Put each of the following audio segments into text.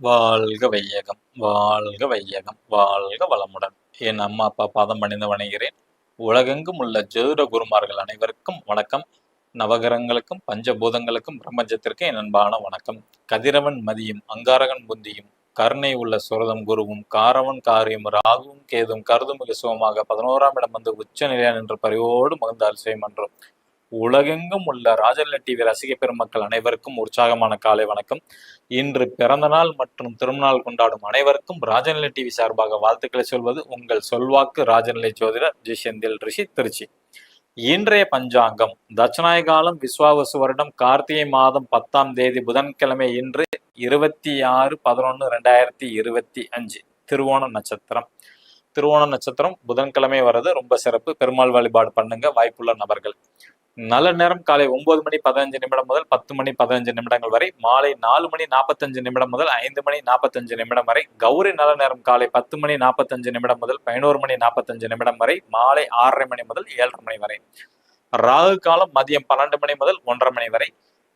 வாழ்க வையகம் வாழ்க வையகம் வாழ்க வளமுடன். என் அம்மா அப்பா பாதம் பணிந்து வணங்குகிறேன். உலகெங்கும் உள்ள ஜோதிட குருமார்கள் அனைவருக்கும் வணக்கம். நவகரங்களுக்கும் பஞ்சபூதங்களுக்கும் பிரபஞ்சத்திற்கும் என் அன்பான வணக்கம். கதிரவன் மதியும் அங்காரகன் புந்தியும் கருணை உள்ள சுரதம் குருவும் காரவன் காரியம் ராகுவும் கேதும் கருதுமிகு சுகமாக பதினோராம் இடம் வந்து உச்ச நிலையான் என்ற பரிவோடு மகிழ்ந்தால் செய்யமன்றோம் உலகெங்கும் உள்ள ராஜல்ல டிவி ரசிக பெருமக்கள் அனைவருக்கும் உற்சாகமான காலை வணக்கம். இன்று பிறந்த நாள் மற்றும் திருநாள் கொண்டாடும் அனைவருக்கும் ராஜநிலை டிவி சார்பாக வாழ்த்துக்களை சொல்வது உங்கள் சொல்வாக்கு ராஜநிலை ஜோதிடர் ஜி செந்தில் ரிஷி திருச்சி. இன்றைய பஞ்சாங்கம் தட்சநாய காலம் விஸ்வாவசு வருடம் கார்த்திகை மாதம் பத்தாம் தேதி புதன்கிழமை இன்று இருபத்தி ஆறு பதினொன்று ரெண்டாயிரத்தி இருபத்தி அஞ்சு திருவோண நட்சத்திரம். திருவோண நட்சத்திரம் புதன்கிழமை வர்றது ரொம்ப சிறப்பு. பெருமாள் வழிபாடு பண்ணுங்க வாய்ப்புள்ள நபர்கள். நல்ல நேரம் காலை ஒன்பது மணி பதினஞ்சு நிமிடம் முதல் பத்து மணி பதினஞ்சு நிமிடங்கள் வரை மாலை நாலு மணி நாற்பத்தஞ்சு நிமிடம் முதல் ஐந்து மணி நாற்பத்தஞ்சு நிமிடம் வரை கௌரி நல்ல நேரம் காலை பத்து மணி நாற்பத்தஞ்சு நிமிடம் முதல் பதினோரு மணி நாற்பத்தஞ்சு நிமிடம் வரை மாலை ஆறரை மணி முதல் ஏழரை மணி வரை. ராகு காலம் மதியம் பன்னெண்டு மணி முதல் ஒன்றரை மணி வரை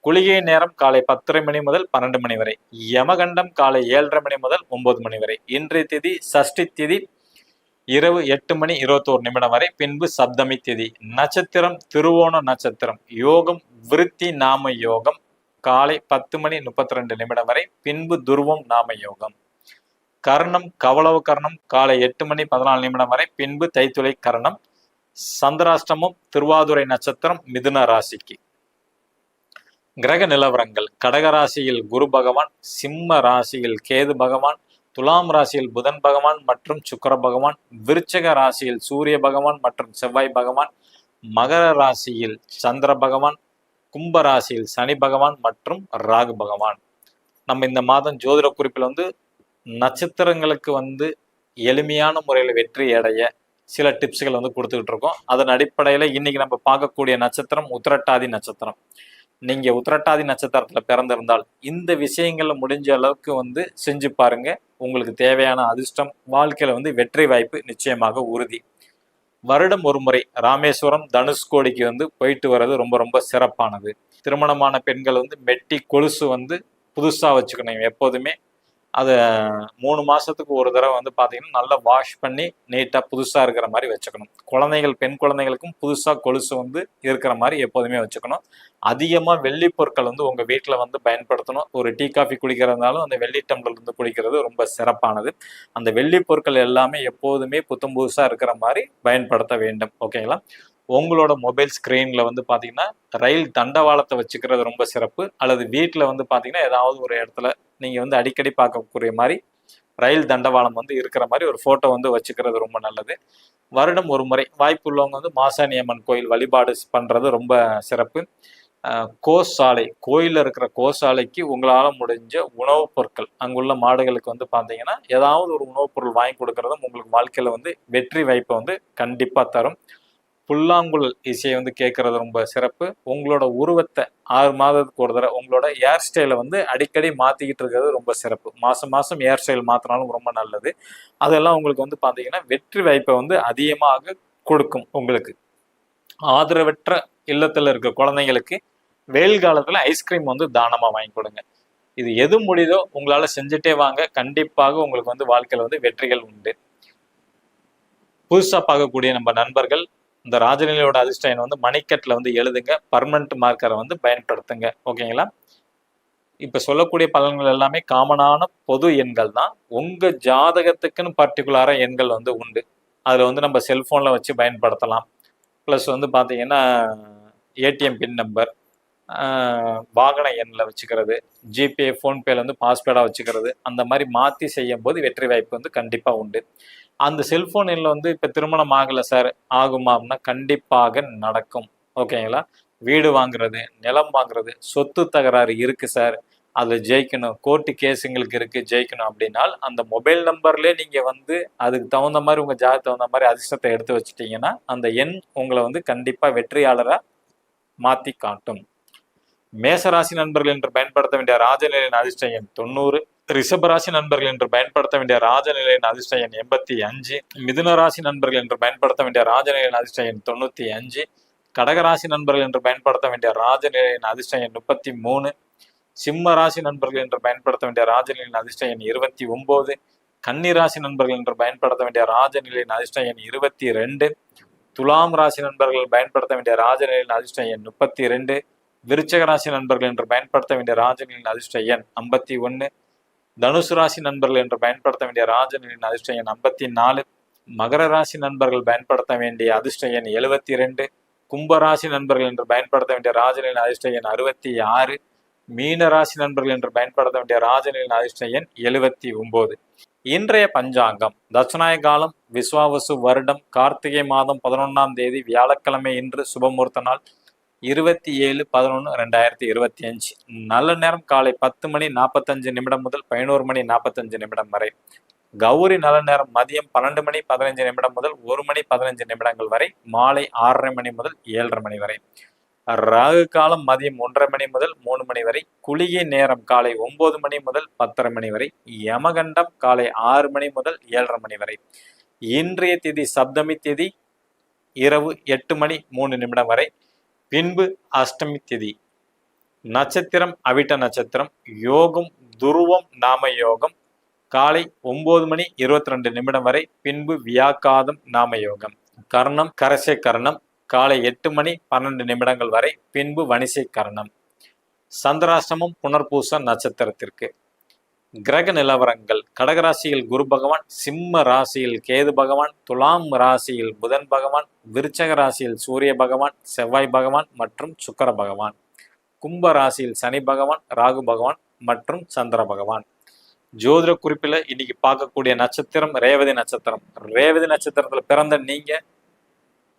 குளிகை நேரம் காலை பத்தரை மணி முதல் பன்னெண்டு மணி வரை யமகண்டம் காலை ஏழரை மணி முதல் ஒன்பது மணி வரை. இன்றைய திதி சஷ்டி திதி இரவு எட்டு மணி இருபத்தோரு நிமிடம் வரை பின்பு சப்தமி திதி. நட்சத்திரம் திருவோண நட்சத்திரம் யோகம் விருத்தி நாம யோகம். காலை பத்து மணி முப்பத்தி ரெண்டு நிமிடம் வரை பின்பு துருவம் நாம யோகம். கர்ணம் கவளவு கர்ணம். காலை எட்டு மணி பதினாலு நிமிடம் வரை பின்பு தைத்துளை கர்ணம். சந்திராஷ்டமம் திருவாதுரை நட்சத்திரம் மிதுன ராசிக்கு. கிரக நிலவரங்கள். கடகராசியில் குரு பகவான் சிம்ம ராசியில் கேது பகவான் துலாம் ராசியில் புதன் பகவான் மற்றும் சுக்கர பகவான் விருச்சக ராசியில் சூரிய பகவான் மற்றும் செவ்வாய் பகவான் மகர ராசியில் சந்திர பகவான் கும்ப ராசியில் சனி பகவான் மற்றும் ராகு பகவான். நம்ம இந்த மாதம் ஜோதிட குறிப்பில் வந்து நட்சத்திரங்களுக்கு வந்து எளிமையான முறையில் வெற்றி அடைய சில டிப்ஸ்கள் வந்து கொடுத்துக்கிட்டு இருக்கோம். அதன் அடிப்படையில் இன்னைக்கு நம்ம பார்க்கக்கூடிய நட்சத்திரம் உத்திரட்டாதி நட்சத்திரம். நீங்கள் உத்திரட்டாதி நட்சத்திரத்தில் பிறந்திருந்தால் இந்த விஷயங்களை முடிஞ்ச அளவுக்கு வந்து செஞ்சு பாருங்கள் உங்களுக்கு தேவையான அதிர்ஷ்டம் வாழ்க்கையில் வந்து வெற்றி வாய்ப்பு நிச்சயமாக உறுதி. வருடம் ஒரு முறை ராமேஸ்வரம் தனுஷ்கோடிக்கு வந்து போயிட்டு வர்றது ரொம்ப ரொம்ப சிறப்பானது. திருமணமான பெண்கள் வந்து மெட்டி கொலுசு வந்து புதுசாக வச்சுக்கணும் எப்போதுமே. அதை மூணு மாதத்துக்கு ஒரு தடவை வந்து பார்த்தீங்கன்னா நல்லா வாஷ் பண்ணி நீட்டாக புதுசாக இருக்கிற மாதிரி வச்சுக்கணும். குழந்தைகள் பெண் குழந்தைகளுக்கும் புதுசாக கொலுசு வந்து இருக்கிற மாதிரி எப்போதுமே வச்சுக்கணும். அதிகமாக வெள்ளி பொருட்கள் வந்து உங்கள் வீட்டில் வந்து பயன்படுத்தணும். ஒரு டீ காஃபி குடிக்கிறதுனாலும் அந்த வெள்ளி டம்ளர் இருந்து குடிக்கிறது ரொம்ப சிறப்பானது. அந்த வெள்ளி பொருட்கள் எல்லாமே எப்போதுமே புத்தம் புதுசாக இருக்கிற மாதிரி பயன்படுத்த வேண்டும். ஓகேங்களா உங்களோட மொபைல் ஸ்க்ரீனில் வந்து பார்த்தீங்கன்னா ரயில் தண்டவாளத்தை வச்சுக்கிறது ரொம்ப சிறப்பு. அல்லது வீட்டில் வந்து பார்த்தீங்கன்னா ஏதாவது ஒரு இடத்துல நீங்கள் வந்து அடிக்கடி பார்க்கக்கூடிய மாதிரி ரயில் தண்டவாளம் வந்து இருக்கிற மாதிரி ஒரு ஃபோட்டோ வந்து வச்சுக்கிறது ரொம்ப நல்லது. வருடம் ஒரு முறை வாய்ப்பு உள்ளவங்க வந்து மாசாணி அம்மன் கோயில் வழிபாடு பண்ணுறது ரொம்ப சிறப்பு. கோசாலை கோயிலில் இருக்கிற கோசாலைக்கு உங்களால் முடிஞ்ச உணவுப் பொருட்கள் அங்குள்ள மாடுகளுக்கு வந்து பார்த்தீங்கன்னா ஏதாவது ஒரு உணவுப் பொருள் வாங்கி கொடுக்கறதும் உங்களுக்கு வாழ்க்கையில் வந்து வெற்றி வாய்ப்பை வந்து கண்டிப்பாக தரும். புல்லாங்குழல் இசையை வந்து கேட்கறது ரொம்ப சிறப்பு. உங்களோட உருவத்தை ஆறு மாதத்துக்கு ஒரு தடவை உங்களோட ஹேர் ஸ்டைலை வந்து அடிக்கடி மாற்றிக்கிட்டு இருக்கிறது ரொம்ப சிறப்பு. மாதம் மாதம் ஹேர் ஸ்டைல் மாற்றினாலும் ரொம்ப நல்லது. அதெல்லாம் உங்களுக்கு வந்து பார்த்தீங்கன்னா வெற்றி வாய்ப்பை வந்து அதிகமாக கொடுக்கும் உங்களுக்கு. ஆதரவற்ற இல்லத்தில் இருக்க குழந்தைங்களுக்கு வெயில் காலத்தில் ஐஸ்கிரீம் வந்து தானமாக வாங்கி கொடுங்க. இது எது முடியுதோ உங்களால் செஞ்சுட்டே வாங்க. கண்டிப்பாக உங்களுக்கு வந்து வாழ்க்கையில் வந்து வெற்றிகள் உண்டு. புதுசாக பார்க்கக்கூடிய நம்ம நண்பர்கள் இந்த ராஜநிலையோட அதிர்ஷ்டம் வந்து மணிக்கட்டில் வந்து எழுதுங்க பர்மனண்ட் மார்க்கரை வந்து பயன்படுத்துங்க. ஓகேங்களா? இப்போ சொல்லக்கூடிய பலன்கள் எல்லாமே காமனான பொது எண்கள் தான். உங்கள் ஜாதகத்துக்குன்னு பர்டிகுலராக எண்கள் வந்து உண்டு. அதில் வந்து நம்ம செல்ஃபோனில் வச்சு பயன்படுத்தலாம். ப்ளஸ் வந்து பார்த்தீங்கன்னா ஏடிஎம் பின் நம்பர் வாகன எண்ணில் வச்சுக்கிறது ஜிபே ஃபோன்பேல வந்து பாஸ்வேர்டாக வச்சுக்கிறது அந்த மாதிரி மாற்றி செய்யும் போது வெற்றி வாய்ப்பு வந்து கண்டிப்பாக உண்டு. அந்த செல்ஃபோன் எண்ணில் வந்து இப்போ திருமணம் ஆகலை சார் ஆகுமா அப்படின்னா கண்டிப்பாக நடக்கும். ஓகேங்களா வீடு வாங்குறது நிலம் வாங்குறது சொத்து தகராறு இருக்குது சார் அதில் ஜெயிக்கணும். கோர்ட்டு கேஸுங்களுக்கு இருக்குது ஜெயிக்கணும் அப்படின்னால் அந்த மொபைல் நம்பர்லேயே நீங்கள் வந்து அதுக்கு தகுந்த மாதிரி உங்கள் ஜாதி தகுந்த மாதிரி அதிர்ஷ்டத்தை எடுத்து வச்சுட்டிங்கன்னா அந்த எண் உங்களை வந்து கண்டிப்பாக வெற்றியாளராக மாற்றி காட்டும். மேசராசி நண்பர்கள் என்று பயன்படுத்த வேண்டிய ராஜநிலையின் அதிர்ஷ்ட எண் தொண்ணூறு. ரிஷபராசி நண்பர்கள் என்று பயன்படுத்த வேண்டிய ராஜநிலையின் அதிர்ஷ்ட எண் எண்பத்தி அஞ்சு மிதுன ராசி நண்பர்கள் என்று பயன்படுத்த வேண்டிய ராஜநிலையின் அதிர்ஷ்ட எண் தொண்ணூத்தி அஞ்சு கடகராசி நண்பர்கள் என்று பயன்படுத்த வேண்டிய ராஜநிலையின் அதிர்ஷ்ட எண் முப்பத்தி மூணு சிம்ம ராசி நண்பர்கள் என்று பயன்படுத்த வேண்டிய ராஜநிலையின் அதிர்ஷ்ட எண் இருபத்தி ஒன்பது கன்னி ராசி நண்பர்கள் என்று பயன்படுத்த வேண்டிய ராஜநிலையின் அதிர்ஷ்ட எண் இருபத்தி ரெண்டு துலாம் ராசி நண்பர்கள் பயன்படுத்த வேண்டிய ராஜநிலையின் அதிர்ஷ்ட எண் முப்பத்தி ரெண்டு விருச்சக ராசி நண்பர்கள் என்று பயன்படுத்த வேண்டிய ராஜநிலையின் அதிர்ஷ்ட எண் ஐம்பத்தி ஒன்று தனுசு ராசி நண்பர்கள் என்று பயன்படுத்த வேண்டிய ராஜனின் அதிர்ஷ்ட எண் ஐம்பத்தி நாலு மகர ராசி நண்பர்கள் பயன்படுத்த வேண்டிய அதிர்ஷ்ட எண் எழுபத்தி ரெண்டு கும்பராசி நண்பர்கள் என்று பயன்படுத்த வேண்டிய ராஜனின் அதிர்ஷ்ட எண் அறுபத்தி ஆறு மீன ராசி நண்பர்கள் என்று பயன்படுத்த வேண்டிய ராஜனின் அதிர்ஷ்ட எண் எழுபத்தி ஒன்பது இன்றைய பஞ்சாங்கம் தட்சநாய காலம் விஸ்வாவசு வருடம் கார்த்திகை மாதம் பதினொன்றாம் தேதி வியாழக்கிழமை இன்று சுபமுகூர்த்த நாள் இருபத்தி ஏழு பதினொன்று ரெண்டாயிரத்தி இருபத்தி அஞ்சு. நல்ல நேரம் காலை பத்து மணி நாற்பத்தஞ்சு நிமிடம் முதல் பதினோரு மணி நாற்பத்தஞ்சு நிமிடம் வரை. கௌரி நல்ல நேரம் மதியம் பன்னெண்டு மணி பதினஞ்சு நிமிடம் முதல் ஒரு மணி பதினஞ்சு நிமிடங்கள் வரை. மாலை ஆறரை மணி முதல் ஏழரை மணி வரை. ராகு காலம் மதியம் ஒன்றரை மணி முதல் மூணு மணி வரை. குளிகை நேரம் காலை ஒன்பது மணி முதல் பத்தரை மணி வரை. யமகண்டம் காலை ஆறு மணி முதல் ஏழரை மணி வரை. இன்றைய திதி சப்தமி திதி இரவு எட்டு மணி மூணு நிமிடம் வரை. பின்பு அஷ்டமி திதி. நட்சத்திரம் அவிட்ட நட்சத்திரம் யோகம் துருவம் நாம யோகம். காலை ஒன்பது மணி இருபத்தி ரெண்டு நிமிடம் வரை பின்பு வியாக்காதம் நாம யோகம். கர்ணம் கரசை கர்ணம். காலை எட்டு மணி பன்னெண்டு நிமிடங்கள் வரை பின்பு வணிசை கரணம். சந்திராஷ்டமம் புனர்பூச நட்சத்திரத்திற்கு. கிரக நிலவரங்கள் கடகராசியில் குரு பகவான் சிம்ம ராசியில் கேது பகவான் துலாம் ராசியில் புதன் பகவான் விருச்சக ராசியில் சூரிய பகவான் செவ்வாய் பகவான் மற்றும் சுக்கர பகவான். கும்ப ராசியில் சனி பகவான் ராகு பகவான் மற்றும் சந்திர பகவான். ஜோதிட குறிப்பில் இன்னைக்கு பார்க்கக்கூடிய நட்சத்திரம் ரேவதி நட்சத்திரம். ரேவதி நட்சத்திரத்தில் பிறந்த நீங்க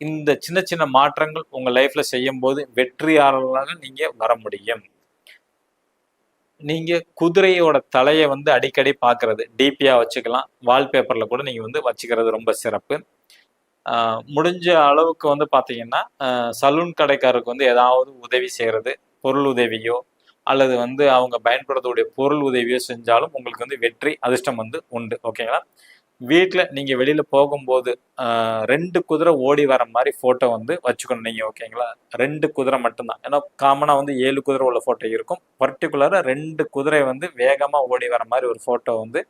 இந்த சின்ன சின்ன மாற்றங்கள் உங்க லைஃப்ல செய்யும் போது வெற்றியாளர்களாக நீங்க வர முடியும். நீங்க குதிரையோட தலையை வந்து அடிக்கடி பார்க்கறது. டிபியா வச்சுக்கலாம். வால்பேப்பர்ல கூட நீங்க வந்து வச்சுக்கிறது ரொம்ப சிறப்பு. முடிஞ்ச அளவுக்கு வந்து பார்த்தீங்கன்னா சலூன் கடைக்காரருக்கு வந்து ஏதாவது உதவி செய்கிறது பொருள் உதவியோ அல்லது வந்து அவங்க பயன்படுத்தக்கூடிய பொருள் உதவியோ செஞ்சாலும் உங்களுக்கு வந்து வெற்றி அதிர்ஷ்டம் வந்து உண்டு. ஓகேங்களா? வீட்டில் நீங்கள் வெளியில் போகும்போது ரெண்டு குதிரை ஓடி வர மாதிரி ஃபோட்டோ வந்து வச்சுக்கணும் நீங்கள் ஓகேங்களா ரெண்டு குதிரை மட்டும்தான். ஏன்னா காமனாக வந்து ஏழு குதிரை உள்ள ஃபோட்டோ இருக்கும். பர்டிகுலராக ரெண்டு குதிரை வந்து வேகமாக ஓடி வர மாதிரி ஒரு ஃபோட்டோ வந்து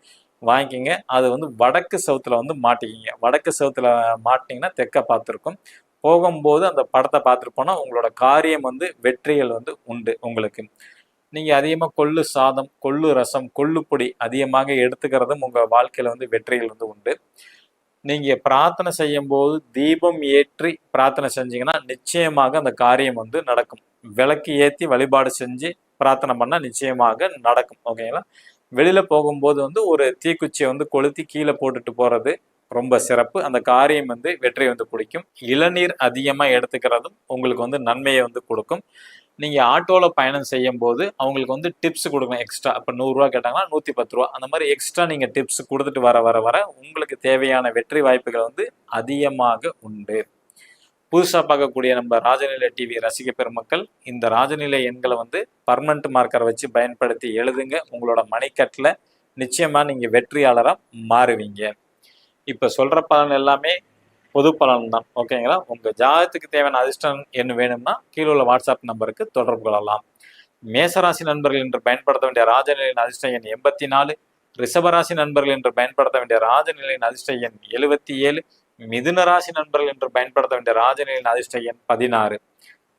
வாங்கிக்கிங்க. அது வந்து வடக்கு சவுத்தில் வந்து மாட்டிக்கிங்க. வடக்கு சவுத்தில் மாட்டிங்கன்னா தெற்க பார்த்துருக்கும். போகும்போது அந்த படத்தை பார்த்துட்டு போனால் உங்களோட காரியம் வந்து வெற்றிகள் வந்து உண்டு உங்களுக்கு. நீங்கள் அதிகமாக கொள்ளு சாதம் கொள்ளு ரசம் கொள்ளுப்பொடி அதிகமாக எடுத்துக்கிறதும் உங்கள் வாழ்க்கையில் வந்து வெற்றிகள் வந்து உண்டு. நீங்கள் பிரார்த்தனை செய்யும் போது தீபம் ஏற்றி பிரார்த்தனை செஞ்சீங்கன்னா நிச்சயமாக அந்த காரியம் வந்து நடக்கும். விளக்கு ஏற்றி வழிபாடு செஞ்சு பிரார்த்தனை பண்ணால் நிச்சயமாக நடக்கும். ஓகேங்களா? வெளியில் போகும்போது வந்து ஒரு தீக்குச்சியை வந்து கொளுத்தி கீழே போட்டுட்டு போகிறது ரொம்ப சிறப்பு. அந்த காரியம் வந்து வெற்றி வந்து பிடிக்கும். இளநீர் அதிகமாக எடுத்துக்கிறதும் உங்களுக்கு வந்து நன்மையை வந்து கொடுக்கும். நீங்கள் ஆட்டோவில் பயணம் செய்யும் போது அவங்களுக்கு வந்து டிப்ஸ் கொடுக்கணும் எக்ஸ்ட்ரா இப்போ நூறுரூவா கேட்டாங்கன்னா நூற்றி பத்து ரூபா அந்த மாதிரி எக்ஸ்ட்ரா நீங்கள் டிப்ஸ் கொடுத்துட்டு வர வர வர உங்களுக்கு தேவையான வெற்றி வாய்ப்புகள் வந்து அதிகமாக உண்டு. புதுசாக பார்க்கக்கூடிய நம்ம ராஜநிலை டிவி ரசிக பெருமக்கள் இந்த ராஜநிலை எண்களை வந்து பர்மனண்ட் மார்க்கரை வச்சு பயன்படுத்தி எழுதுங்க. உங்களோட மணிக்கட்டில் நிச்சயமாக நீங்கள் வெற்றியாளராக மாறுவீங்க. இப்போ சொல்கிற பலன் எல்லாமே பொது பலன் தான். ஓகேங்களா உங்கள் ஜாதகத்துக்கு தேவையான அதிர்ஷ்டம் என்ன வேணும்னா கீழே உள்ள வாட்ஸ்அப் நம்பருக்கு தொடர்பு கொள்ளலாம். மேசராசி நண்பர்கள் என்று பயன்படுத்த வேண்டிய ராஜநிலையின் அதிர்ஷ்ட எண் எண்பத்தி நாலு ரிஷபராசி நண்பர்கள் என்று பயன்படுத்த வேண்டிய ராஜநிலையின் அதிர்ஷ்ட எண் எழுபத்தி ஏழு மிதுன ராசி நண்பர்கள் என்று பயன்படுத்த வேண்டிய ராஜநிலையின் அதிர்ஷ்ட எண் பதினாறு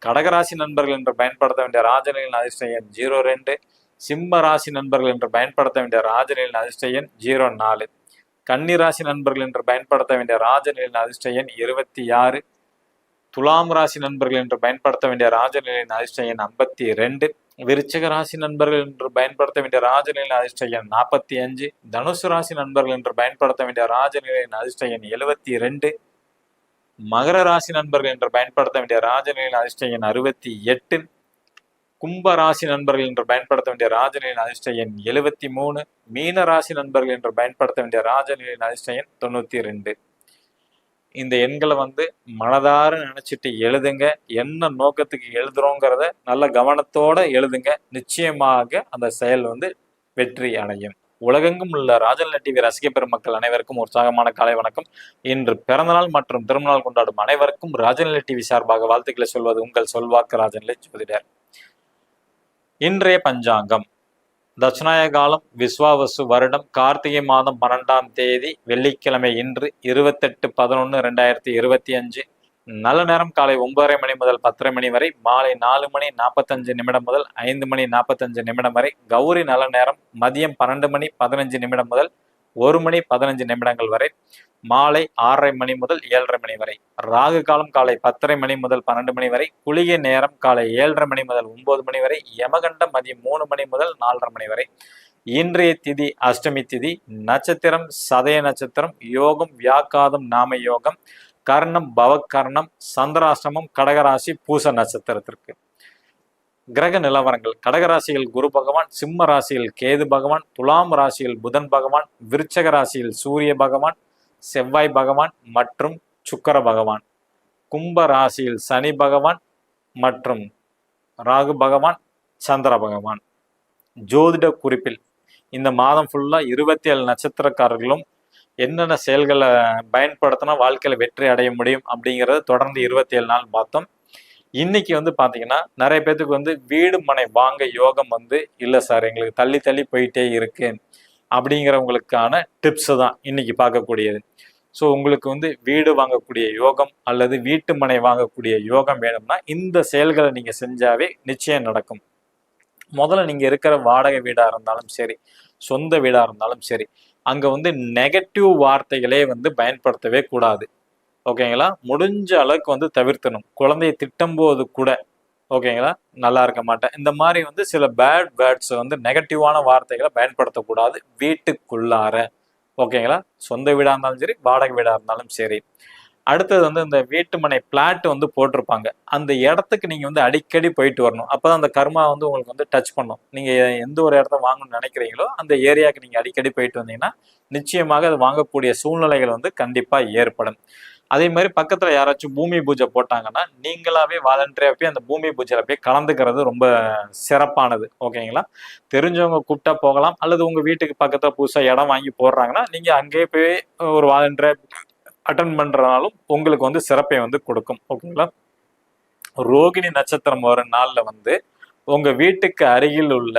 கடகராசி நண்பர்கள் என்று பயன்படுத்த வேண்டிய ராஜநிலையின் அதிர்ஷ்ட எண் ஜீரோ ரெண்டு சிம்ம ராசி நண்பர்கள் என்று பயன்படுத்த வேண்டிய ராஜநிலையின் அதிர்ஷ்ட எண் ஜீரோ நாலு. கன்னிராசி நண்பர்கள் என்று பயன்படுத்த வேண்டிய ராஜநிலையின் அதிர்ஷ்ட எண் இருபத்தி ஆறு. துலாம் ராசி நண்பர்கள் என்று பயன்படுத்த வேண்டிய ராஜநிலையின் அதிர்ஷ்ட எண் ஐம்பத்தி ரெண்டு விருச்சக ராசி நண்பர்கள் என்று பயன்படுத்த வேண்டிய ராஜநிலையின் அதிர்ஷ்ட எண் நாற்பத்தி அஞ்சு. தனுசு ராசி நண்பர்கள் என்று பயன்படுத்த வேண்டிய ராஜநிலையின் அதிர்ஷ்ட எண் எழுபத்தி ரெண்டு மகர ராசி நண்பர்கள் என்று பயன்படுத்த வேண்டிய ராஜநிலையின் அதிர்ஷ்ட எண் அறுபத்தி எட்டு. கும்ப ராசி நண்பர்கள் என்று பயன்படுத்த வேண்டிய ராஜநிலையின் அதிர்ஷ்ட எண் எழுபத்தி மூணு மீன ராசி நண்பர்கள் என்று பயன்படுத்த வேண்டிய ராஜநிலையின் அதிர்ஷ்ட எண் தொண்ணூத்தி ரெண்டு. இந்த எண்களை வந்து மனதார நினைச்சிட்டு எழுதுங்க. என்ன நோக்கத்துக்கு எழுதுறோங்கிறத நல்ல கவனத்தோட எழுதுங்க. நிச்சயமாக அந்த செயல் வந்து வெற்றி அடையும். உலகெங்கும் உள்ள ராஜநிலை டிவி ரசிக பெருமக்கள் அனைவருக்கும் உற்சாகமான காலை வணக்கம். இன்று பிறந்தநாள் மற்றும் திருமணநாள் கொண்டாடும் அனைவருக்கும் ராஜநிலை டிவி சார்பாக வாழ்த்துக்களை சொல்வது உங்கள் சொல்வாக்கு ராஜநிலை ஜோதிடர். இன்றைய பஞ்சாங்கம். தட்சிணாய காலம் விஸ்வாவசு வருடம் கார்த்திகை மாதம் பன்னெண்டாம் தேதி வெள்ளிக்கிழமை இன்று இருபத்தெட்டு பதினொன்று ரெண்டாயிரத்தி இருபத்தி அஞ்சு. நல்ல நேரம் காலை ஒன்பதரை மணி முதல் பத்தரை மணி வரை மாலை நாலு மணி நாற்பத்தஞ்சு நிமிடம் முதல் ஐந்து மணி நாற்பத்தஞ்சு நிமிடம் வரை. கௌரி நல்ல நேரம் மதியம் பன்னெண்டு மணி பதினஞ்சு நிமிடம் முதல் ஒரு மணி பதினஞ்சு நிமிடங்கள் வரை மாலை ஆறரை மணி முதல் ஏழரை மணி வரை ராகு காலம் காலை பத்தரை மணி முதல் பன்னெண்டு மணி வரை குளிகை நேரம் காலை ஏழரை மணி முதல் ஒன்பது மணி வரை யமகண்டம் மதியம் மூணு மணி முதல் நாலரை மணி வரை இன்றைய திதி அஷ்டமி திதி நட்சத்திரம் சதய நட்சத்திரம் யோகம் வியாக்காதம் நாம யோகம் கர்ணம் பவக்கர்ணம் சந்திராஷ்டமம் கடகராசி பூச நட்சத்திரத்திற்கு. கிரக நிலவரங்கள் கடகராசியில் குரு பகவான் சிம்ம ராசியில் கேது பகவான் துலாம் ராசியில் புதன் பகவான் விருச்சக ராசியில் சூரிய பகவான் செவ்வாய் பகவான் மற்றும் சுக்கர பகவான். கும்ப ராசியில் சனி பகவான் மற்றும் ராகு பகவான் சந்திர பகவான். ஜோதிட குறிப்பில் இந்த மாதம் ஃபுல்லாக இருபத்தி ஏழு நட்சத்திரக்காரர்களும் என்னென்ன செயல்களை பயன்படுத்தினா வாழ்க்கையில் வெற்றி அடைய முடியும் அப்படிங்கிறத தொடர்ந்து இருபத்தி ஏழு நாள் பார்த்தோம். இன்னைக்கு வந்து பாத்தீங்கன்னா நிறைய பேத்துக்கு வந்து வீடு மனை வாங்க யோகம் வந்து இல்லை சார் எங்களுக்கு தள்ளி தள்ளி போயிட்டே இருக்கு. அப்படிங்கிறவங்களுக்கான டிப்ஸ் தான் இன்னைக்கு பார்க்கக்கூடியது. ஸோ உங்களுக்கு வந்து வீடு வாங்கக்கூடிய யோகம் அல்லது வீட்டு மனை வாங்கக்கூடிய யோகம் வேணும்னா இந்த செயல்களை நீங்கள் செஞ்சாவே நிச்சயம் நடக்கும். முதல்ல நீங்கள் இருக்கிற வாடகை வீடாக இருந்தாலும் சரி சொந்த வீடாக இருந்தாலும் சரி அங்கே வந்து நெகட்டிவ் வார்த்தைகளே வந்து பயன்படுத்தவே கூடாது. ஓகேங்களா? முடிஞ்ச அளவுக்கு வந்து தவிர்த்தணும். குழந்தைய திட்டும் போது கூட ஓகேங்களா? நல்லா இருக்க மாட்டேன். இந்த மாதிரி வந்து சில பேட் வேர்ட்ஸ் வந்து நெகட்டிவான வார்த்தைகளை பயன்படுத்தக்கூடாது. வீட்டுக்குள்ளார ஓகேங்களா? சொந்த வீடாக இருந்தாலும் சரி வாடகை வீடாக இருந்தாலும் சரி. அடுத்தது வந்து இந்த வீட்டுமனை பிளாட் வந்து போட்டிருப்பாங்க. அந்த இடத்துக்கு நீங்கள் வந்து அடிக்கடி போயிட்டு வரணும். அப்போ தான் அந்த கர்மா வந்து உங்களுக்கு வந்து டச் பண்ணும். நீங்கள் எந்த ஒரு இடத்த வாங்கணும்னு நினைக்கிறீங்களோ அந்த ஏரியாவுக்கு நீங்கள் அடிக்கடி போயிட்டு வந்தீங்கன்னா நிச்சயமாக அது வாங்கக்கூடிய சூழ்நிலைகள் வந்து கண்டிப்பாக ஏற்படும். அதே மாதிரி பக்கத்தில் யாராச்சும் பூமி பூஜை போட்டாங்கன்னா நீங்களாவே வாலண்டரியாக போய் அந்த பூமி பூஜையில் போய் கலந்துக்கிறது ரொம்ப சிறப்பானது. ஓகேங்களா? தெரிஞ்சவங்க கூப்பிட்டா போகலாம். அல்லது உங்கள் வீட்டுக்கு பக்கத்தில் புதுசாக இடம் வாங்கி போடுறாங்கன்னா நீங்கள் அங்கேயே போய் ஒரு வாலண்டரியாக அட்டன் பண்ணுறனாலும் உங்களுக்கு வந்து சிறப்பை வந்து கொடுக்கும். ஓகேங்களா? ரோகிணி நட்சத்திரம் வர நாளில் வந்து உங்கள் வீட்டுக்கு அருகில் உள்ள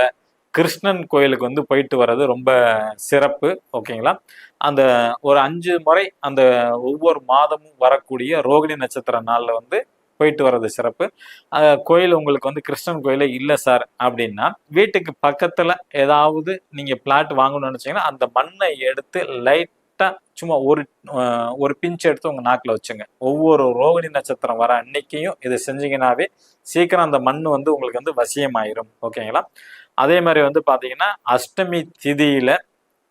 கிருஷ்ணன் கோயிலுக்கு வந்து போயிட்டு வர்றது ரொம்ப சிறப்பு ஓகேங்களா? அந்த ஒரு அஞ்சு முறை அந்த ஒவ்வொரு மாதமும் வரக்கூடிய ரோகிணி நட்சத்திர நாளில் வந்து போயிட்டு வர்றது சிறப்பு. கோயில் உங்களுக்கு வந்து கிருஷ்ணன் கோயிலே இல்லை சார் அப்படின்னா வீட்டுக்கு பக்கத்தில் ஏதாவது நீங்கள் பிளாட் வாங்கணும்னு நினச்சிங்கன்னா அந்த மண்ணை எடுத்து லைட்டாக சும்மா ஒரு ஒரு பிஞ்ச் எடுத்து உங்கள் நாக்கில் வச்சுங்க. ஒவ்வொரு ரோகிணி நட்சத்திரம் வர அன்னைக்கையும் இதை செஞ்சீங்கன்னாவே சீக்கிரம் அந்த மண் வந்து உங்களுக்கு வந்து வசியமாயிரும் ஓகேங்களா? அதே மாதிரி வந்து பார்த்தீங்கன்னா அஷ்டமி திதியில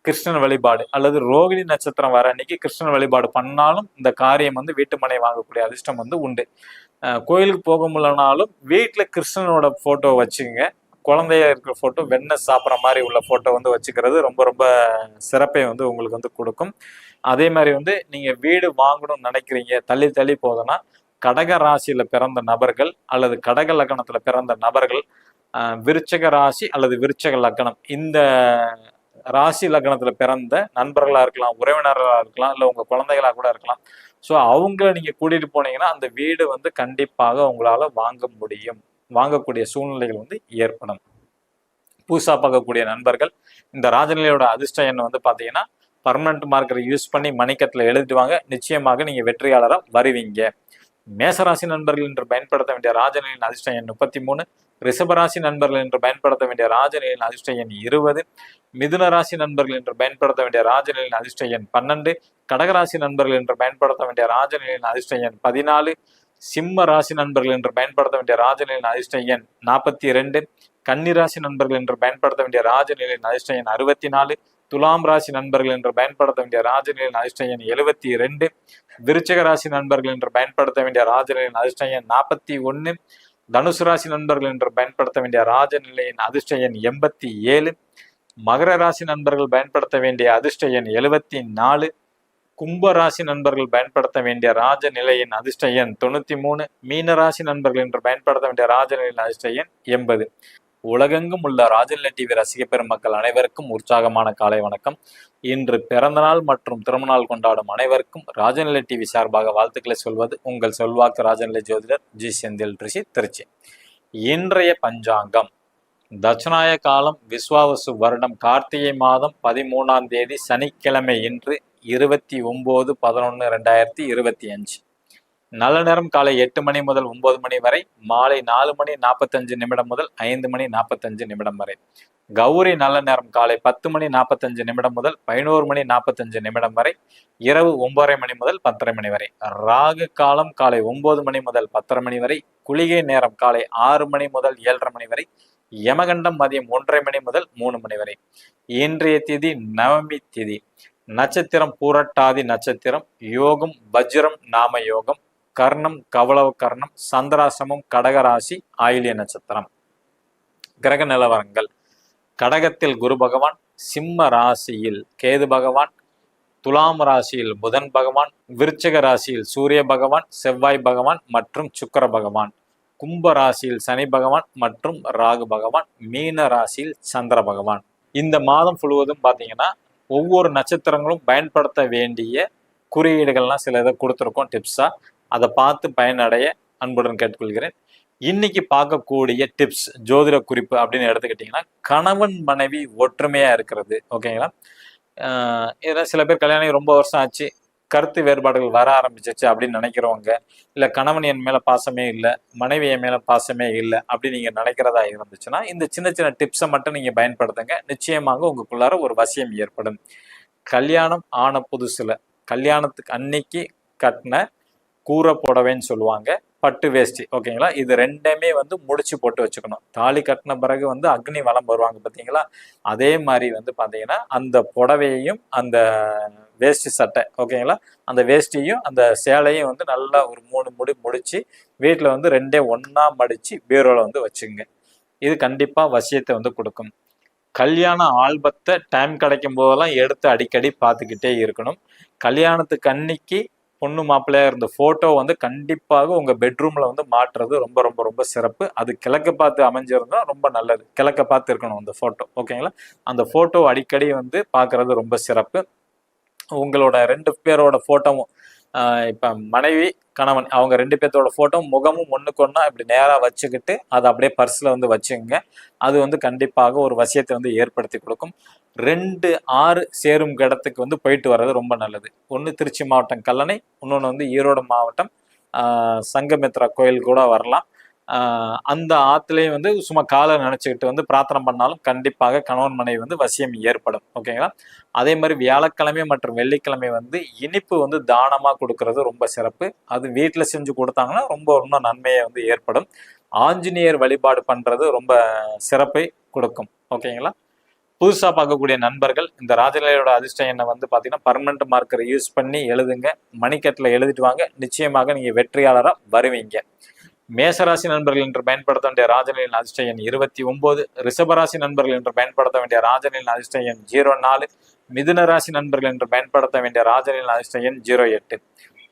கிருஷ்ணன் வழிபாடு அல்லது ரோகிணி நட்சத்திரம் வர அன்னைக்கு கிருஷ்ணன் வழிபாடு பண்ணாலும் இந்த காரியம் வந்து வீட்டு மனை வாங்கக்கூடிய அதிர்ஷ்டம் வந்து உண்டு. கோயிலுக்கு போக முடியலனாலும் வீட்டில் கிருஷ்ணனோட ஃபோட்டோ வச்சுங்க குழந்தைய இருக்கிற ஃபோட்டோ வெண்ணெய் சாப்பிட்ற மாதிரி உள்ள ஃபோட்டோ வந்து வச்சுக்கிறது ரொம்ப ரொம்ப சிறப்பை வந்து உங்களுக்கு வந்து கொடுக்கும். அதே மாதிரி வந்து நீங்கள் வீடு வாங்கணும்னு நினைக்கிறீங்க தள்ளி தள்ளி போதுன்னா கடக ராசியில் பிறந்த நபர்கள் அல்லது கடக லக்கணத்தில் பிறந்த நபர்கள் விருச்சக ராசி அல்லது விருச்சக லக்னம். இந்த ராசி லக்னத்தில் பிறந்த நண்பர்களாக இருக்கலாம் உறவினர்களாக இருக்கலாம் இல்லை உங்கள் குழந்தைகளாக கூட இருக்கலாம். ஸோ அவங்க நீங்கள் கூட்டிகிட்டு போனீங்கன்னா அந்த வீடு வந்து கண்டிப்பாக உங்களால் வாங்க முடியும். வாங்கக்கூடிய சூழ்நிலைகள் வந்து ஏற்படும். புதுசாக பார்க்கக்கூடிய நண்பர்கள் இந்த ராஜநிலையோட அதிர்ஷ்ட எண் வந்து பார்த்தீங்கன்னா பர்மனண்ட் மார்க்கரை யூஸ் பண்ணி மணிக்கட்டில் எழுதிடுவாங்க நிச்சயமாக நீங்கள் வெற்றியாளராக வருவீங்க. மேசராசி நண்பர்கள் என்று பயன்படுத்த வேண்டிய ராஜநிலையின் அதிர்ஷ்டம் எண் முப்பத்தி மூணு. ரிஷபராசி நண்பர்கள் என்று பயன்படுத்த வேண்டிய ராஜநிலையின் அதிர்ஷ்ட எண் இருபது. மிதுன ராசி நண்பர்கள் என்று பயன்படுத்த வேண்டிய ராஜநிலையின் அதிர்ஷ்ட எண் பன்னெண்டு. கடகராசி நண்பர்கள் என்று பயன்படுத்த வேண்டிய ராஜநிலையின் அதிர்ஷ்ட எண் பதினாலு. சிம்ம ராசி நண்பர்கள் என்று பயன்படுத்த வேண்டிய ராஜநிலையின் அதிர்ஷ்ட எண் நாற்பத்தி இரண்டு கன்னிராசி நண்பர்கள் என்று பயன்படுத்த வேண்டிய ராஜநிலையின் அதிர்ஷ்ட எண் அறுபத்தி நாலு துலாம் ராசி நண்பர்கள் என்று பயன்படுத்த வேண்டிய ராஜநிலையின் அதிர்ஷ்ட எண் எழுபத்தி இரண்டு விருச்சக ராசி நண்பர்கள் என்று பயன்படுத்த வேண்டிய ராஜநிலையின் அதிர்ஷ்ட எண் நாற்பத்தி ஒன்று தனுசு ராசி நண்பர்கள் என்று பயன்படுத்த வேண்டிய ராஜநிலையின் அதிர்ஷ்ட எண் எண்பத்தி ஏழு. மகர ராசி நண்பர்கள் பயன்படுத்த வேண்டிய அதிர்ஷ்ட எண் எழுபத்தி நாலு. கும்ப ராசி நண்பர்கள் பயன்படுத்த வேண்டிய ராஜ நிலையின் அதிர்ஷ்ட எண் தொண்ணூத்தி மூணு. மீன ராசி நண்பர்கள் என்று பயன்படுத்த வேண்டிய ராஜநிலையின் அதிர்ஷ்ட எண் எண்பது. உலகெங்கும் உள்ள ராஜநிலை டிவி ரசிக பெருமக்கள் அனைவருக்கும் உற்சாகமான காலை வணக்கம். இன்று பிறந்தநாள் மற்றும் திருமணநாள் கொண்டாடும் அனைவருக்கும் ராஜநிலை டிவி சார்பாக வாழ்த்துக்களை சொல்வது உங்கள் செல்வாக்கு ராஜநிலை ஜோதிடர் ஜி செந்தில் ரிஷி திருச்சி. இன்றைய பஞ்சாங்கம். தட்சிணாய காலம் விஸ்வாவசு வருடம் கார்த்திகை மாதம் பதிமூணாம் தேதி சனிக்கிழமை இன்று இருபத்தி ஒம்பது பதினொன்று ரெண்டாயிரத்தி இருபத்தி அஞ்சு. நல்ல நேரம் காலை எட்டு மணி முதல் ஒன்பது மணி வரை மாலை நாலு மணி நாற்பத்தஞ்சு நிமிடம் முதல் ஐந்து மணி நாற்பத்தஞ்சு நிமிடம் வரை. கௌரி நல்ல நேரம் காலை பத்து மணி நாற்பத்தஞ்சு நிமிடம் முதல் பதினோரு மணி நாற்பத்தஞ்சு நிமிடம் வரை இரவு ஒன்பதரை மணி முதல் பத்தரை மணி வரை. ராகு காலம் காலை ஒன்பது மணி முதல் பத்தரை மணி வரை குளிகை நேரம் காலை ஆறு மணி முதல் ஏழரை மணி வரை யமகண்டம் மதியம் ஒன்றரை மணி முதல் மூணு மணி வரை. இன்றைய திதி நவமி திதி. நட்சத்திரம் பூரட்டாதி நட்சத்திரம். யோகம் வஜ்ரம் நாம யோகம். கர்ணம் கவளவ கர்ணம் சந்திராசிரமம் கடகராசி ஆயிலிய நட்சத்திரம். கிரக நிலவரங்கள். கடகத்தில் குரு பகவான் சிம்ம ராசியில் கேது பகவான் துலாம் ராசியில் புதன் பகவான் விருச்சக ராசியில் சூரிய பகவான் செவ்வாய் பகவான் மற்றும் சுக்கர பகவான். கும்ப ராசியில் சனி பகவான் மற்றும் ராகு பகவான் மீன ராசியில் சந்திர பகவான். இந்த மாதம் முழுவதும் பார்த்தீங்கன்னா ஒவ்வொரு நட்சத்திரங்களும் பயன்படுத்த வேண்டிய குறியீடுகள்லாம் சில இதை கொடுத்துருக்கோம் டிப்ஸா அதை பார்த்து பயனடைய அன்புடன் கேட்டுக்கொள்கிறேன். இன்னைக்கு பார்க்கக்கூடிய டிப்ஸ் ஜோதிட குறிப்பு அப்படின்னு எடுத்துக்கிட்டிங்கன்னா கணவன் மனைவி ஒற்றுமையா இருக்கிறது ஓகேங்களா இதெல்லாம் சில பேர் கல்யாணம் ரொம்ப வருஷம் ஆச்சு கருத்து வேறுபாடுகள் வர ஆரம்பிச்சிச்சு அப்படின்னு நினைக்கிறவங்க இல்லை கணவன் என் மேலே பாசமே இல்லை மனைவி என் மேலே பாசமே இல்லை அப்படின்னு நீங்கள் நினைக்கிறதா இருந்துச்சுன்னா இந்த சின்ன சின்ன டிப்ஸை மட்டும் நீங்கள் பயன்படுத்துங்க. நிச்சயமாக உங்களுக்குள்ளார ஒரு வசியம் ஏற்படும். கல்யாணம் ஆன புதுசில் கல்யாணத்துக்கு அன்னைக்கு கட்டின கூரை புடவைன்னு சொல்லுவாங்க பட்டு வேஷ்டி. ஓகேங்களா? இது ரெண்டுமே வந்து முடிச்சு போட்டு வச்சுக்கணும். தாலி கட்டின பிறகு வந்து அக்னி வளம் வருவாங்க பார்த்தீங்களா? அதே மாதிரி வந்து பார்த்தீங்கன்னா அந்த புடவையையும் அந்த வேஷ்டி சட்டை ஓகேங்களா? அந்த வேஷ்டியும் அந்த சேலையும் வந்து நல்லா ஒரு மூணு முடி முடிச்சு வீட்டில் வந்து ரெண்டே ஒன்றா மடித்து பீரோவில் வந்து வச்சுங்க. இது கண்டிப்பாக வசியத்தை வந்து கொடுக்கும். கல்யாண ஆல்பத்தை டைம் கிடைக்கும் போதெல்லாம் எடுத்து அடிக்கடி பார்த்துக்கிட்டே இருக்கணும். கல்யாணத்துக்கு அன்னைக்கு பொண்ணு மாப்பிள்ளையா இருந்த போட்டோ வந்து கண்டிப்பாக உங்க பெட்ரூம்ல வந்து மாட்டுறது ரொம்ப ரொம்ப ரொம்ப சிறப்பு. அது கிழக்க பார்த்து அமைஞ்சிருந்தா ரொம்ப நல்லது. கிழக்க பார்த்து இருக்கணும் அந்த போட்டோ ஓகேங்களா அந்த போட்டோ அடிக்கடி வந்து பாக்குறது ரொம்ப சிறப்பு. உங்களோட ரெண்டு பேரோட போட்டோவும் இப்போ மனைவி கணவன் அவங்க ரெண்டு பேர்த்தோட ஃபோட்டோ முகமும் ஒன்றுக்கு ஒன்றா இப்படி நேராக வச்சுக்கிட்டு அதை அப்படியே பர்ஸில் வந்து வச்சுங்க அது வந்து கண்டிப்பாக ஒரு வசியத்தை வந்து ஏற்படுத்தி கொடுக்கும். ரெண்டு ஆறு சேரும் இடத்துக்கு வந்து போயிட்டு வர்றது ரொம்ப நல்லது. ஒன்று திருச்சி மாவட்டம் கல்லணை இன்னொன்று வந்து ஈரோடு மாவட்டம். சங்கமித்ரா கோயில் கூட வரலாம். அந்த ஆத்துலேயும் வந்து சும்மா காலை நினச்சிக்கிட்டு வந்து பிரார்த்தனை பண்ணாலும் கண்டிப்பாக கணவன் மனைவி வந்து வசியம் ஏற்படும். ஓகேங்களா? அதே மாதிரி வியாழக்கிழமை மற்றும் வெள்ளிக்கிழமை வந்து இனிப்பு வந்து தானமாக கொடுக்கறது ரொம்ப சிறப்பு. அது வீட்டில் செஞ்சு கொடுத்தாங்கன்னா ரொம்ப இன்னும் நன்மையை வந்து ஏற்படும். ஆஞ்சநேயர் வழிபாடு பண்ணுறது ரொம்ப சிறப்பை கொடுக்கும். ஓகேங்களா? புதுசாக பார்க்கக்கூடிய நண்பர்கள் இந்த ராஜநிலையோட அதிர்ஷ்டம் என்ன வந்து பார்த்தீங்கன்னா பர்மனண்ட் மார்க்கரை யூஸ் பண்ணி எழுதுங்க. மணிக்கட்டில் எழுதிட்டு வாங்க. நிச்சயமாக நீங்கள் வெற்றியாளராக வருவீங்க. மேசராசி நண்பர்கள் என்று பயன்படுத்த வேண்டிய ராஜநிலையின் அதிர்ஷ்ட எண் இருபத்தி ஒன்பது. ரிஷபராசி நண்பர்கள் என்று பயன்படுத்த வேண்டிய ராஜநிலையின் அதிர்ஷ்ட எண் ஜீரோ நாலு. மிதுன ராசி நண்பர்கள் என்று பயன்படுத்த வேண்டிய ராஜநிலையின் அதிர்ஷ்ட எண் ஜீரோ எட்டு.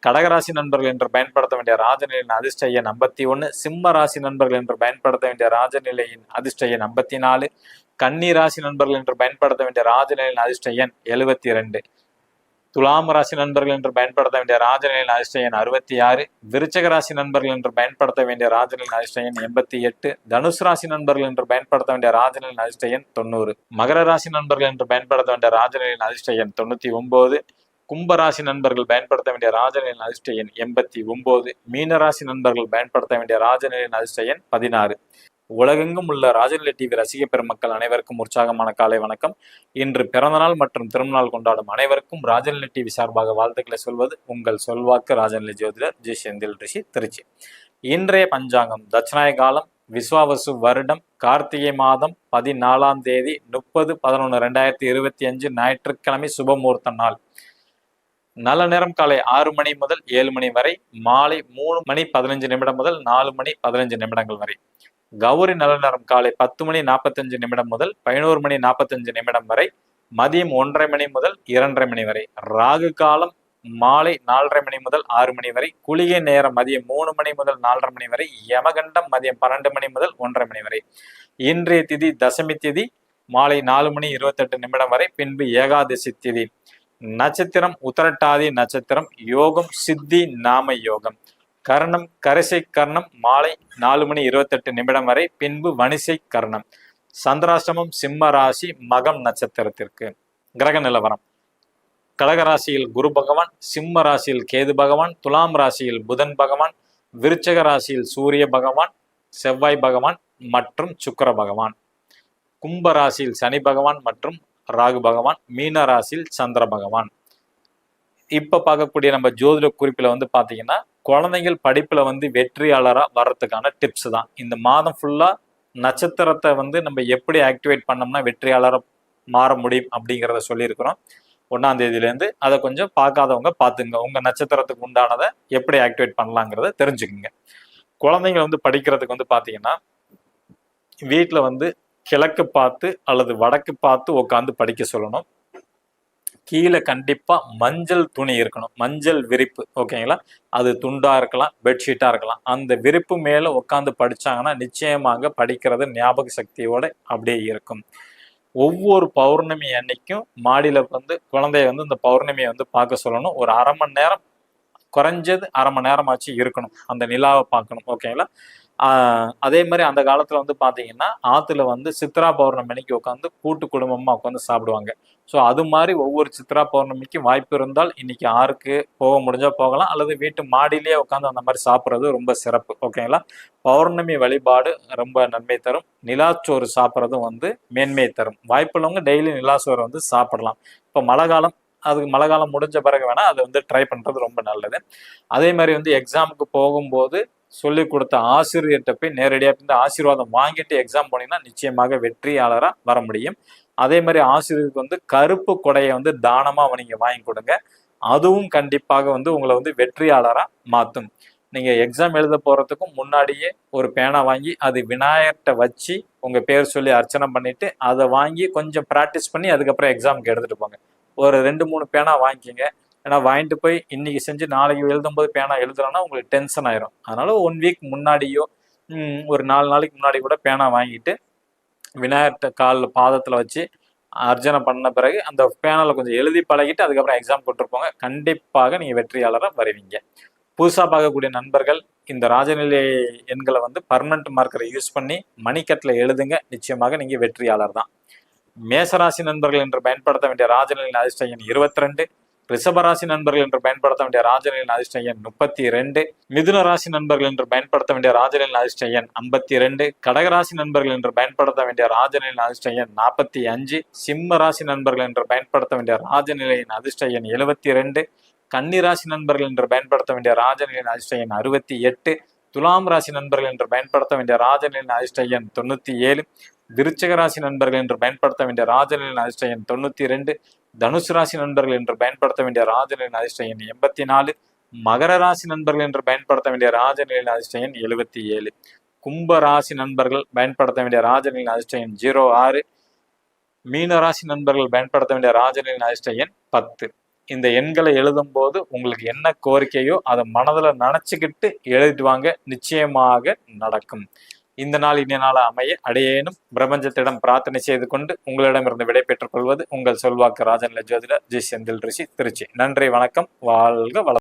கடகராசி நண்பர்கள் என்று பயன்படுத்த வேண்டிய ராஜநிலையின் அதிர்ஷ்ட எண் ஐம்பத்தி ஒன்று. சிம்ம ராசி நண்பர்கள் என்று பயன்படுத்த வேண்டிய ராஜநிலையின் அதிர்ஷ்ட எண் ஐம்பத்தி நாலு. கன்னி ராசி நண்பர்கள் என்று பயன்படுத்த வேண்டிய ராஜநிலையின் அதிர்ஷ்ட எண் எழுபத்தி ரெண்டு துலாம் ராசி நண்பர்கள் என்று பயன்படுத்த வேண்டிய ராஜநிலையின் அதிர்ஷ்டயன் அறுபத்தி ஆறு விருச்சக ராசி நண்பர்கள் என்று பயன்படுத்த வேண்டிய ராஜநிலையின் அதிர்ஷ்டயன் எண்பத்தி எட்டு தனுஷ் ராசி நண்பர்கள் என்று பயன்படுத்த வேண்டிய ராஜநிலையின் அதிர்ஷ்டயன் தொண்ணூறு. மகர ராசி நண்பர்கள் என்று பயன்படுத்த வேண்டிய ராஜநிலையின் அதிர்ஷ்டயன் தொண்ணூற்றி தொண்ணூத்தி ஒன்பது கும்பராசி நண்பர்கள் பயன்படுத்த வேண்டிய ராஜநிலையின் அதிர்ஷ்ட எண் எண்பத்தி ஒன்பது மீனராசி நண்பர்கள் பயன்படுத்த வேண்டிய ராஜநிலையின் அதிர்ஷ்ட எண் பதினாறு. உலகெங்கும் உள்ள ராஜநிலை டிவி ரசிக பெருமக்கள் அனைவருக்கும் உற்சாகமான காலை வணக்கம். இன்று பிறந்தநாள் மற்றும் திருமணநாள் கொண்டாடும் அனைவருக்கும் ராஜநிலை டிவி சார்பாக வாழ்த்துக்களை சொல்வது உங்கள் சொல்வாக்கு ராஜநிலை ஜோதிடர் ஜி. செந்தில் ரிஷி திருச்சி. இன்றைய பஞ்சாங்கம் தட்சிணாய காலம் விஸ்வாவசு வருடம் கார்த்திகை மாதம் பதினாலாம் தேதி முப்பது பதினொன்று ரெண்டாயிரத்தி இருபத்தி அஞ்சு ஞாயிற்றுக்கிழமை சுபமுகூர்த்த நாள். நல்ல நேரம் காலை ஆறு மணி முதல் ஏழு மணி வரை மாலை மூணு மணி பதினஞ்சு நிமிடம் முதல் நாலு மணி பதினஞ்சு நிமிடங்கள் வரை. கௌரி நல்ல நேரம் காலை பத்து மணி நாற்பத்தஞ்சு நிமிடம் முதல் பதினோரு மணி நாற்பத்தஞ்சு நிமிடம் வரை மதியம் ஒன்றரை மணி முதல் இரண்டரை மணி வரை ராகு காலம் மாலை நாலரை மணி முதல் ஆறு மணி வரை குளிகை நேரம் மதியம் மூணு மணி முதல் நாலரை மணி வரை யமகண்டம் மதியம் பன்னெண்டு மணி முதல் ஒன்றரை மணி வரை. இன்றைய திதி தசமி திதி மாலை நாலு மணி இருபத்தெட்டு நிமிடம் வரை பின்பு ஏகாதசி திதி. நட்சத்திரம் உத்தரட்டாதி நட்சத்திரம் யோகம் சித்தி நாம யோகம். கர்ணம் கரிசை கர்ணம் மாலை நாலு மணி இருபத்தெட்டு நிமிடம் வரை பின்பு வணிசை கர்ணம். சந்திராசிரமம் சிம்ம ராசி மகம் நட்சத்திரத்திற்கு. கிரக நிலவரம். கடகராசியில் குரு பகவான் சிம்ம ராசியில் கேது பகவான் துலாம் ராசியில் புதன் பகவான் விருச்சக ராசியில் சூரிய பகவான் செவ்வாய் பகவான் மற்றும் சுக்கர பகவான். கும்ப ராசியில் சனி பகவான் மற்றும் ராகு பகவான் மீன ராசியில் சந்திர பகவான். இப்போ பார்க்கக்கூடிய நம்ம ஜோதிட குறிப்பில் வந்து பார்த்தீங்கன்னா குழந்தைகள் படிப்பில் வந்து வெற்றியாளராக வர்றதுக்கான டிப்ஸ் தான். இந்த மாதம் ஃபுல்லாக நட்சத்திரத்தை வந்து நம்ம எப்படி ஆக்டிவேட் பண்ணோம்னா வெற்றியாளராக மாற முடியும் அப்படிங்கிறத சொல்லியிருக்கிறோம். ஒன்றாம் தேதியிலேருந்து அதை கொஞ்சம் பார்க்காதவங்க பார்த்துங்க. உங்கள் நட்சத்திரத்துக்கு உண்டானதை எப்படி ஆக்டிவேட் பண்ணலாங்கிறத தெரிஞ்சுக்குங்க. குழந்தைங்க வந்து படிக்கிறதுக்கு வந்து பார்த்தீங்கன்னா வீட்டில் வந்து கிழக்கு பார்த்து அல்லது வடக்கு பார்த்து உட்காந்து படிக்க சொல்லணும். கீழே கண்டிப்பாக மஞ்சள் துணி இருக்கணும். மஞ்சள் விரிப்பு ஓகேங்களா அது துண்டாக இருக்கலாம் பெட்ஷீட்டாக இருக்கலாம். அந்த விரிப்பு மேலே உட்காந்து படிச்சாங்கன்னா நிச்சயமாக படிக்கிறது ஞாபக சக்தியோடு அப்படியே இருக்கும். ஒவ்வொரு பௌர்ணமி அன்னைக்கும் மாடியில் வந்து குழந்தைய வந்து இந்த பௌர்ணமியை வந்து பார்க்க சொல்லணும். ஒரு அரை மணி நேரம் குறைஞ்சது அரை மணி நேரமாச்சு இருக்கணும். அந்த நிலாவை பார்க்கணும் ஓகேங்களா அதே மாதிரி அந்த காலத்தில் வந்து பார்த்தீங்கன்னா ஆற்றுல வந்து சித்ரா பௌர்ணமி அன்னைக்கு உட்காந்து கூட்டு குடும்பமாக உட்காந்து சாப்பிடுவாங்க. ஸோ அது மாதிரி ஒவ்வொரு சித்ரா பௌர்ணமிக்கு வாய்ப்பு இருந்தால் இன்னைக்கு ஆறுக்கு போக முடிஞ்சால் போகலாம். அல்லது வீட்டு மாடியிலேயே உட்காந்து அந்த மாதிரி சாப்பிட்றது ரொம்ப சிறப்பு. ஓகேங்களா பௌர்ணமி வழிபாடு ரொம்ப நன்மை தரும். நிலாச்சோறு சாப்பிட்றதும் வந்து மேன்மை தரும். வாய்ப்புள்ளவங்க டெய்லி நிலாச்சோறு வந்து சாப்பிடலாம். இப்போ மழை காலம் அதுக்கு மழை காலம் முடிஞ்ச பிறகு வேணால் அதை வந்து ட்ரை பண்ணுறது ரொம்ப நல்லது. அதே மாதிரி வந்து எக்ஸாமுக்கு போகும்போது சொல்லி கொடுத்த ஆசிரியர்கிட்ட போய் நேரடியாக இந்த ஆசீர்வாதம் வாங்கிட்டு எக்ஸாம் போனீங்கன்னா நிச்சயமாக வெற்றியாளராக வர முடியும். அதே மாதிரி ஆசிரியருக்கு வந்து கருப்பு கொடையை வந்து தானமாக நீங்கள் வாங்கி கொடுங்க. அதுவும் கண்டிப்பாக வந்து உங்களை வந்து வெற்றியாளராக மாற்றும் நீங்கள் எக்ஸாம் எழுத போகிறதுக்கும் முன்னாடியே ஒரு பேனா வாங்கி அது விநாயகர்கிட்ட வச்சு உங்கள் பேர் சொல்லி அர்ச்சனை பண்ணிவிட்டு அதை வாங்கி கொஞ்சம் ப்ராக்டிஸ் பண்ணி அதுக்கப்புறம் எக்ஸாமுக்கு எடுத்துகிட்டு போங்க. ஒரு ரெண்டு மூணு பேனா வாங்கிக்கிங்க. ஏன்னா வாங்கிட்டு போய் இன்னைக்கு செஞ்சு நாளைக்கு எழுதும்போது பேனா எழுதுறோன்னா உங்களுக்கு டென்ஷன் ஆயிரும். அதனால ஒன் வீக் முன்னாடியோ ஒரு நாலு நாளைக்கு முன்னாடி கூட பேனா வாங்கிட்டு விநாயகர்கிட்ட காலில் பாதத்தில் வச்சு அர்ஜனை பண்ண பிறகு அந்த பேனலை கொஞ்சம் எழுதி பழகிட்டு அதுக்கப்புறம் எக்ஸாம் போட்டிருப்போங்க. கண்டிப்பாக நீங்கள் வெற்றியாளராக வருவீங்க. புதுசாக பார்க்கக்கூடிய நண்பர்கள் இந்த ராஜநிலை எண்களை வந்து பர்மனண்ட் மார்க்கரை யூஸ் பண்ணி மணிக்கட்டில் எழுதுங்க. நிச்சயமாக நீங்கள் வெற்றியாளர் தான். மேசராசி நண்பர்கள் என்று பயன்படுத்த வேண்டிய ராஜநிலை அதிர்ஷ்ட எண் இருபத்தி ரெண்டு. ரிஷபராசி நண்பர்கள் என்று பயன்படுத்த வேண்டிய ராஜநிலையின் அதிர்ஷ்ட எண் முப்பத்தி ரெண்டு மிதுன ராசி நண்பர்கள் என்று பயன்படுத்த வேண்டிய ராஜநிலையின் அதிர்ஷ்ட எண் ஐம்பத்தி ரெண்டு கடகராசி நண்பர்கள் என்று பயன்படுத்த வேண்டிய ராஜநிலையின் அதிர்ஷ்ட எண் நாற்பத்தி அஞ்சு சிம்ம ராசி நண்பர்கள் என்று பயன்படுத்த வேண்டிய ராஜநிலையின் அதிர்ஷ்ட எண் எழுபத்தி ரெண்டு கன்னிராசி நண்பர்கள் என்று பயன்படுத்த வேண்டிய ராஜநிலையின் அதிர்ஷ்ட எண் அறுபத்தி எட்டு துலாம் ராசி நண்பர்கள் என்று பயன்படுத்த வேண்டிய ராஜநிலையின் அதிர்ஷ்ட எண் தொண்ணூத்தி ஏழு விருச்சக ராசி நண்பர்கள் என்று பயன்படுத்த வேண்டிய ராஜநிலையின் அதிர்ஷ்ட எண் தொண்ணூத்தி ரெண்டு தனுசு ராசி நண்பர்கள் என்று பயன்படுத்த வேண்டிய ராஜநிலையின் அதிர்ஷ்ட எண் எண்பத்தி நாலு மகர ராசி நண்பர்கள் என்று பயன்படுத்த வேண்டிய ராஜநிலையின் அதிர்ஷ்ட எண் எழுபத்தி ஏழு. கும்ப ராசி நண்பர்கள் பயன்படுத்த வேண்டிய ராஜநிலையின் அதிர்ஷ்ட எண் ஜீரோ ஆறு. மீன ராசி நண்பர்கள் பயன்படுத்த வேண்டிய ராஜநிலையின் அதிர்ஷ்ட எண் பத்து. இந்த எண்களை எழுதும் போது உங்களுக்கு என்ன கோரிக்கையோ அதை மனதில் நினச்சிக்கிட்டு எழுதிடுவாங்க நிச்சயமாக நடக்கும். இந்த நாள் இனிய நாள் அமைய அடையேனும் பிரபஞ்சத்திடம் பிரார்த்தனை செய்து கொண்டு உங்களிடமிருந்து விடை பெற்றுக் கொள்வது உங்கள் சொல்வாக்கு ராஜன் ஜோதிடர் ஜி செந்தில் ரிஷி திருச்சி. நன்றி வணக்கம் வாழ்க வளம்